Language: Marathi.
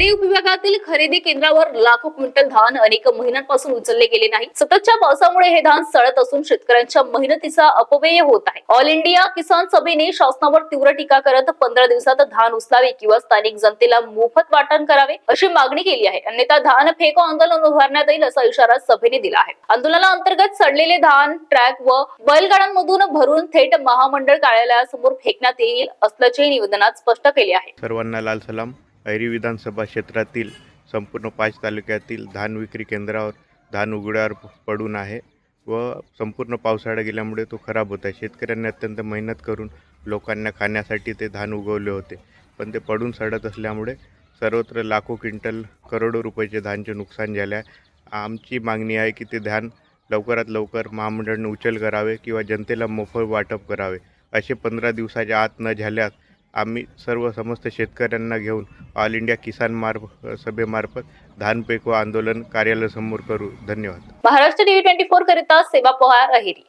खरीप विभागातील खरेदी केंद्रावर लाखो क्विंटल धान अनेक महिन्यांपासून उचलले गेले नाही. सततच्या पावसामुळे हे धान सडत असून शेतकऱ्यांच्या मेहनतीचा अपव्यय होत आहे. ऑल इंडिया किसान सभेने शासनावर तीव्र टीका करत पंधरा दिवसात धान उचलावे किंवा स्थानिक जनतेला मोफत वाटण करावे अशी मागणी केली आहे. अन्यथा धान फेको आंदोलन उभारण्यात येईल असा इशारा सभेने दिला आहे. आंदोलनाअंतर्गत सडलेले धान ट्रॅक व बैलगाड्यांमधून भरून थेट महामंडळ कार्यालयासमोर फेकण्यात येईल असल्याचे निवेदनात स्पष्ट केले आहे. सर्वांना लाल सलाम. ऐरी विधानसभा क्षेत्रातील संपूर्ण पाच तालुक्यातील धान विक्री केंद्रावर धान उघड्यावर पडून आहे व संपूर्ण पावसाळा गेल्यामुळे तो खराब होत आहे. शेतकऱ्यांनी अत्यंत मेहनत करून लोकांना खाण्यासाठी ते धान उगवले होते. पण ते पडून सडत असल्यामुळे सर्वत्र लाखो क्विंटल करोडो रुपयाचे धानचे नुकसान झाले आहे. आमची मागणी आहे की ते धान लवकरात लवकर महामंडळाने उचल करावे किंवा जनतेला मोफत वाटप करावे. असे पंधरा दिवसाच्या आत न झाल्यास आम्ही सर्व समस्त शेतकऱ्यांना घेऊन ऑल इंडिया किसान मार्फ सभेमार्फत धान पेको आंदोलन कार्यालयासमोर करू. धन्यवाद. महाराष्ट्र टीव्ही ट्वेंटी फोर करिता सेवा पवार अहिरी.